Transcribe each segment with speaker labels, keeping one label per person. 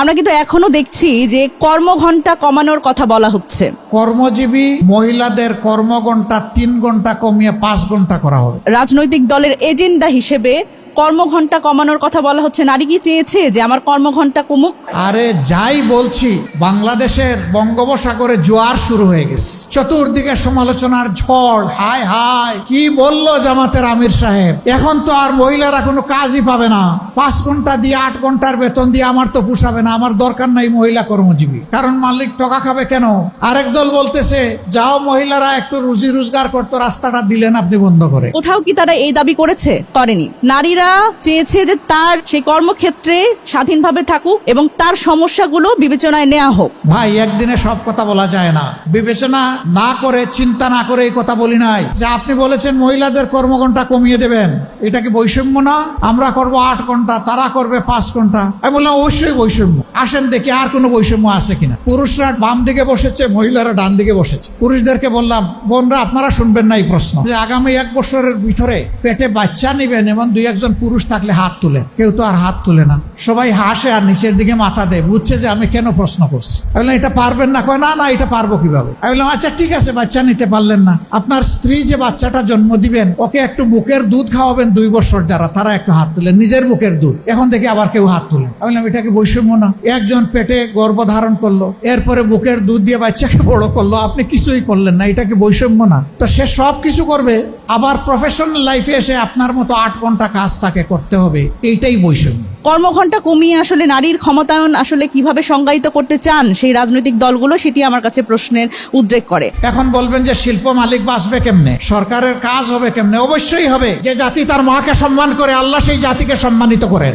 Speaker 1: আমরা কিন্তু এখনও দেখছি যে কর্মঘণ্টা কমানোর কথা বলা হচ্ছে।
Speaker 2: কর্মজীবী মহিলাদের কর্মঘণ্টা তিন ঘণ্টা কমিয়ে পাঁচ ঘণ্টা করা হবে।
Speaker 1: রাজনৈতিক দলের এজেন্ডা হিসেবে কর্মঘণ্টা কমানোর কথা বলা হচ্ছে। নারী কি চেয়েছে যে আমার কর্মঘণ্টা কমুক?
Speaker 2: আরে যাই বলছি বাংলাদেশের বঙ্গোপসাগরে জোয়ার শুরু হয়ে গেছে। চতুর্দিকে সমালোচনার ঝড় হায় হায় কি বলল জামাতের আমির সাহেব? এখন তো আর মহিলারা কোনো কাজই পাবে না। পাঁচ ঘণ্টা দিয়ে আট ঘণ্টার বেতন দিয়ে আমার তো পুষাবে না আমার দরকার নাই মহিলা কর্মজীবী। কারণ মালিক টকা খাবে কেন? আরেক দল বলতেছে যাও মহিলারা একটু রুজি রোজগার করতো রাস্তাটা দিলেন আপনি বন্ধ করে।
Speaker 1: কোথাও কি তারা এই দাবি করেছে? করেনি। নারীরা চেয়েছে যে তার সেই কর্মক্ষেত্রে স্বাধীনভাবে থাকুক এবং তার সমস্যাগুলো বিবেচনায় নেওয়া হোক।
Speaker 2: ভাই, একদিনে সব কথা বলা যায় না। বিবেচনা না করে, চিন্তা না করে এই কথা বলি নাই। যে আপনি বলেছেন মহিলাদের কর্মঘণ্টা কমিয়ে দেবেন, এটা কি বৈষম্য না? আমরা করব আট ঘণ্টা তারা করবে পাঁচ ঘণ্টা আমি বললাম, অবশ্যই বৈষম্য। আসেন দেখি আর কোনো বৈষম্য আছে কিনা। পুরুষরা বাম দিকে বসেছে, মহিলারা ডান দিকে বসেছে। পুরুষদেরকে বললাম, বোনরা, আপনারা শুনবেন না এই প্রশ্ন। যে আগামী এক বছরের ভিতরে পেটে বাচ্চা নিবেন এবং দুই একজন পুরুষ থাকলে হাত তুলে, কেউ তো আর হাত তুলে না। সবাই হাসে আর নিচের দিকে মাথা দেয়, বুঝছে যে আমি কেন প্রশ্ন করছি। আমি বললাম, এটা পারবেন না? কয়, না না, এটা পারব কীভাবে? আমি বললাম আচ্ছা ঠিক আছে, বাচ্চা নিতে পারলেন না। আপনার স্ত্রী যে বাচ্চাটা জন্ম দিবেন, ওকে একটু বুকের দুধ খাওয়াবেন দুই বছর যারা, তারা একটু হাত তুলেন নিজের বুকের দুধ। এখন দেখি আবার কেউ হাত তুলেন আমি বললাম, এটা বৈষম্য না? একজন পেটে গর্ভ ধারণ করল, এরপরে বুকের দুধ দিয়ে বাচ্চাকে বড় করল, আপনি কিছুই করলেন না, এটা কি বৈষম্য না? তো সে সব কিছু করবে, আবার প্রফেশনাল লাইফে এসে আপনার মতো আট ঘণ্টা কাজ তাকে করতে হবে এইটাই বৈষম্য।
Speaker 1: কর্মঘণ্টা কমিয়ে আসলে নারীর ক্ষমতায়ন আসলে কীভাবে সংজ্ঞায়িত করতে চান সেই রাজনৈতিক দলগুলো সেটি আমার কাছে প্রশ্নের উদ্রেক করে।
Speaker 2: এখন বলবেন যে শিল্প মালিক বাঁচবে কেমনে? সরকারের কাজ হবে কেমনে? অবশ্যই হবে। যে জাতি তার মাকে সম্মান করে আল্লাহ সেই জাতিকে সম্মানিত করেন।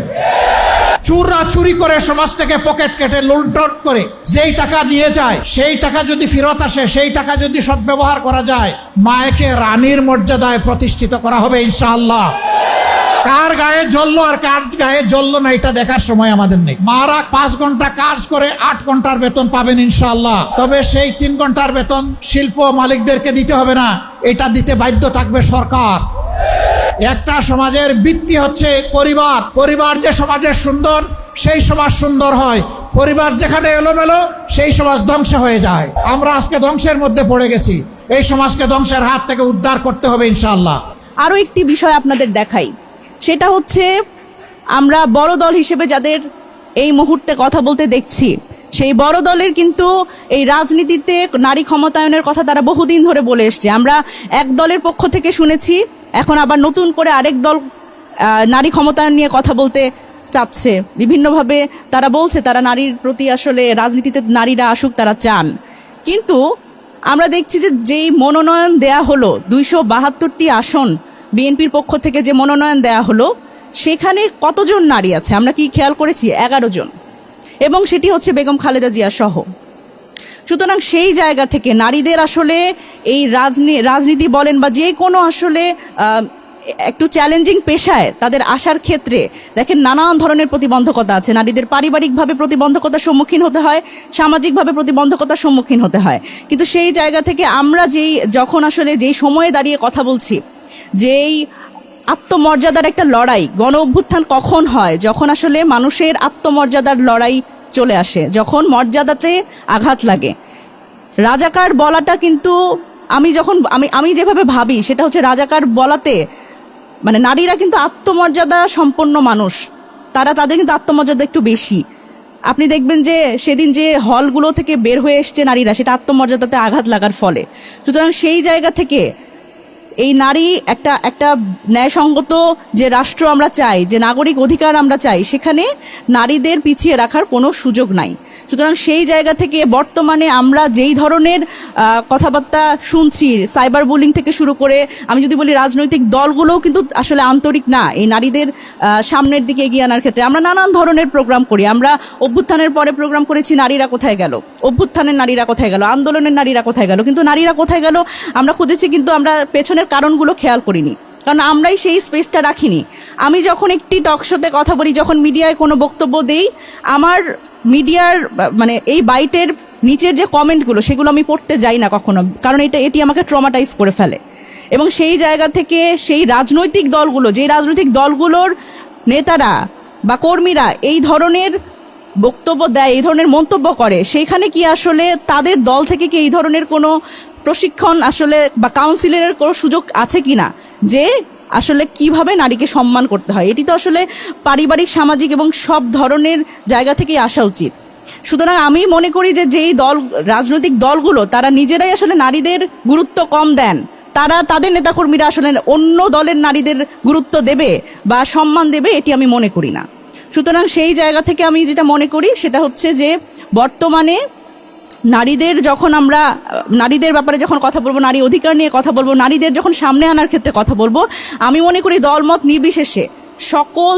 Speaker 2: চুররা চুরি করে সমাজ থেকে পকেট কেটে লুণ্ঠন করে যেই টাকা দিয়ে যায় সেই টাকা যদি ফেরত আসে সেই টাকা যদি সদ্ব্যবহার করা যায় মায়েকে রানীর মর্যাদায় প্রতিষ্ঠিত করা হবে ইনশাআল্লাহ। কার গায়ে জ্বললো আর কার গায়ে জ্বললো না, এটা দেখার সময় আমাদের নেই। মারা পাঁচ ঘণ্টা কাজ করে আট ঘণ্টার বেতন পাবেন ইনশাল্লাহ তবে সেই তিন ঘণ্টার বেতন শিল্প মালিকদেরকে দিতে হবে না, এটা দিতে বাধ্য থাকবে সরকার। একটা সমাজের ভিত্তি হচ্ছে পরিবার। পরিবার যে সমাজের সুন্দর, সেই সমাজ সুন্দর হয়। পরিবার যেখানে এলোমেলো, সেই সমাজ ধ্বংস হয়ে যায়। আমরা আজকে ধ্বংসের মধ্যে পড়ে গেছি। এই সমাজকে ধ্বংসের হাত থেকে উদ্ধার করতে হবে ইনশাল্লাহ
Speaker 1: আরও একটি বিষয় আপনাদের দেখাই। সেটা হচ্ছে আমরা বড় দল হিসেবে যাদের এই মুহূর্তে কথা বলতে দেখছি, সেই বড় দলের কিন্তু এই রাজনীতিতে নারী ক্ষমতায়নের কথা তারা বহুদিন ধরে বলে এসছে। আমরা এক দলের পক্ষ থেকে শুনেছি, এখন আবার নতুন করে আরেক দল নারী ক্ষমতায়ন নিয়ে কথা বলতে চাচ্ছে। বিভিন্নভাবে তারা বলছে, তারা নারীর প্রতি আসলে রাজনীতিতে নারীরা আসুক, তারা চান। কিন্তু আমরা দেখছি যে যেই মনোনয়ন দেয়া হলো, দুইশো বাহাত্তরটি আসন বিএনপির পক্ষ থেকে যে মনোনয়ন দেয়া হলো, সেখানে কতজন নারী আছে? আমরা কি খেয়াল করেছি? এগারো জন। এবং সেটি হচ্ছে বেগম খালেদা জিয়া সহ। সুতরাং সেই জায়গা থেকে নারীদের আসলে এই রাজনী, রাজনীতি বলেন বা যে কোনো আসলে একটু চ্যালেঞ্জিং পেশায় তাদের আসার ক্ষেত্রে দেখেন নানান ধরনের প্রতিবন্ধকতা আছে। নারীদের পারিবারিকভাবে প্রতিবন্ধকতার সম্মুখীন হতে হয়, সামাজিকভাবে প্রতিবন্ধকতার সম্মুখীন হতে হয়। কিন্তু সেই জায়গা থেকে আমরা যেই, যখন আসলে যেই সময়ে দাঁড়িয়ে কথা বলছি যেই আত্মমর্যাদার একটা লড়াই গণ অভ্যুত্থান কখন হয়? যখন আসলে মানুষের আত্মমর্যাদার লড়াই চলে আসে, যখন মর্যাদাতে আঘাত লাগে। রাজাকার বলাটা কিন্তু আমি যখন, আমি আমি যেভাবে ভাবি, সেটা হচ্ছে রাজাকার বলাতে মানে নারীরা কিন্তু আত্মমর্যাদা সম্পন্ন মানুষ। তারা, তাদের কিন্তু আত্মমর্যাদা একটু বেশি। আপনি দেখবেন যে সেদিন যে হলগুলো থেকে বের হয়ে এসছে নারীরা, সেটা আত্মমর্যাদাতে আঘাত লাগার ফলে। সুতরাং সেই জায়গা থেকে এই নারী একটা একটা ন্যায়সঙ্গত যে রাষ্ট্র আমরা চাই, যে নাগরিক অধিকার আমরা চাই, সেখানে নারীদের পিছিয়ে রাখার কোনো সুযোগ নাই। সুতরাং সেই জায়গা থেকে বর্তমানে আমরা যেই ধরনের কথাবার্তা শুনছি, সাইবার বুলিং থেকে শুরু করে, আমি যদি বলি রাজনৈতিক দলগুলোও কিন্তু আসলে আন্তরিক না, এই নারীদের সামনের দিকে এগিয়ে আনার ক্ষেত্রে। আমরা নানান ধরনের প্রোগ্রাম করি। আমরা অভ্যুত্থানের পরে প্রোগ্রাম করেছি, নারীরা কোথায় গেল? অভ্যুত্থানের নারীরা কোথায় গেল? আন্দোলনের নারীরা কোথায় গেল? কিন্তু নারীরা কোথায় গেল? আমরা খুঁজেছি, কিন্তু আমরা পেছনের কারণগুলো খেয়াল করিনি। কারণ আমরাই সেই স্পেসটা রাখিনি। আমি যখন একটি টক শোতে কথা বলি, যখন মিডিয়ায় কোনো বক্তব্য দেই, আমার মিডিয়ার মানে এই বাইটের নিচের যে কমেন্টগুলো সেগুলো আমি পড়তে যাই না কখনো। কারণ এটা, এটি আমাকে ট্রমাটাইজ করে ফেলে। এবং সেই জায়গা থেকে সেই রাজনৈতিক দলগুলো যে রাজনৈতিক দলগুলোর নেতারা বা কর্মীরা এই ধরনের বক্তব্য দেয়, এই ধরনের মন্তব্য করে, সেইখানে কি আসলে তাদের দল থেকে কি এই ধরনের কোনো প্রশিক্ষণ আসলে বা কাউন্সিলের কোনো সুযোগ আছে কি না যে আসলে কীভাবে নারীকে সম্মান করতে হয়? এটি তো আসলে পারিবারিক, সামাজিক এবং সব ধরনের জায়গা থেকেই আসা উচিত। সুতরাং আমি মনে করি যে যেই দল, রাজনৈতিক দলগুলো, তারা নিজেরাই আসলে নারীদের গুরুত্ব কম দেন। তারা, তাদের নেতাকর্মীরা আসলে অন্য দলের নারীদের গুরুত্ব দেবে বা সম্মান দেবে, এটি আমি মনে করি না। সুতরাং সেই জায়গা থেকে আমি যেটা মনে করি, সেটা হচ্ছে যে বর্তমানে নারীদের যখন আমরা, নারীদের ব্যাপারে যখন কথা বলব, নারী অধিকার নিয়ে কথা বলব, নারীদের যখন সামনে আনার ক্ষেত্রে কথা বলব, আমি মনে করি দলমত নির্বিশেষে সকল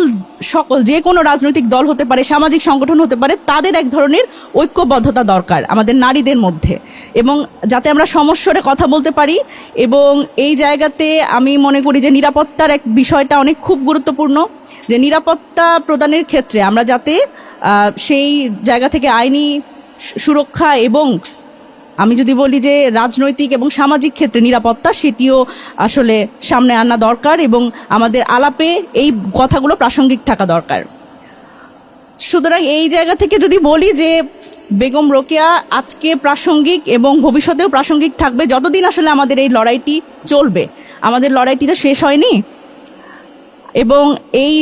Speaker 1: সকল যে কোনো রাজনৈতিক দল হতে পারে, সামাজিক সংগঠন হতে পারে, তাদের এক ধরনের ঐক্যবদ্ধতা দরকার আমাদের নারীদের মধ্যে। এবং যাতে আমরা সমস্যারে কথা বলতে পারি এবং এই জায়গাতে আমি মনে করি যে নিরাপত্তার এক বিষয়টা অনেক খুব গুরুত্বপূর্ণ, যে নিরাপত্তা প্রদানের ক্ষেত্রে আমরা যাতে সেই জায়গা থেকে আইনি সুরক্ষা এবং আমি যদি বলি যে রাজনৈতিক এবং সামাজিক ক্ষেত্রে নিরাপত্তা, সেটিও আসলে সামনে আনা দরকার এবং আমাদের আলাপে এই কথাগুলো প্রাসঙ্গিক থাকা দরকার। সুতরাং এই জায়গা থেকে যদি বলি যে বেগম রোকেয়া আজকে প্রাসঙ্গিক এবং ভবিষ্যতেও প্রাসঙ্গিক থাকবে, যতদিন আসলে আমাদের এই লড়াইটি চলবে, আমাদের লড়াইটি তো শেষ হয়নি এবং এই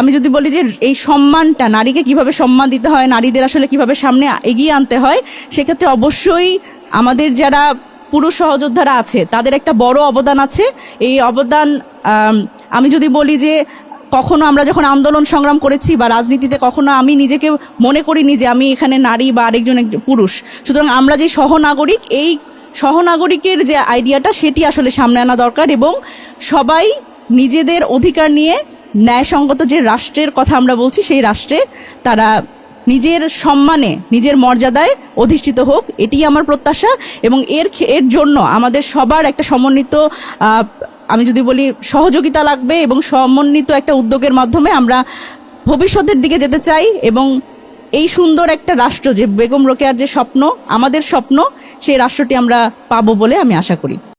Speaker 1: আমি যদি বলি যে এই সম্মানটা, নারীকে কীভাবে সম্মান দিতে হয়, নারীদের আসলে কীভাবে সামনে এগিয়ে আনতে হয়, সেক্ষেত্রে অবশ্যই আমাদের যারা পুরুষ সহযোদ্ধারা আছে, তাদের একটা বড় অবদান আছে। এই অবদান, আমি যদি বলি যে কখনো আমরা যখন আন্দোলন সংগ্রাম করেছি বা রাজনীতিতে কখনো আমি নিজেকে মনে করিনি যে আমি এখানে নারী বা আরেকজন পুরুষ। সুতরাং আমরা যে সহনাগরিক, এই সহনাগরিকের যে আইডিয়াটা, সেটি আসলে সামনে আনা দরকার এবং সবাই নিজেদের অধিকার নিয়ে ন্যায়সঙ্গত যে রাষ্ট্রের কথা আমরা বলছি, সেই রাষ্ট্রে তারা নিজের সম্মানে, নিজের মর্যাদায় অধিষ্ঠিত হোক, এটি আমার প্রত্যাশা এবং এর এর জন্য আমাদের সবার একটা সমন্বিত আমি যদি বলি সহযোগিতা লাগবে এবং সমন্বিত একটা উদ্যোগের মাধ্যমে আমরা ভবিষ্যতের দিকে যেতে চাই এবং এই সুন্দর একটা রাষ্ট্র যে বেগম রোকেয়ার যে স্বপ্ন, আমাদের স্বপ্ন, সেই রাষ্ট্রটি আমরা পাবো বলে আমি আশা করি।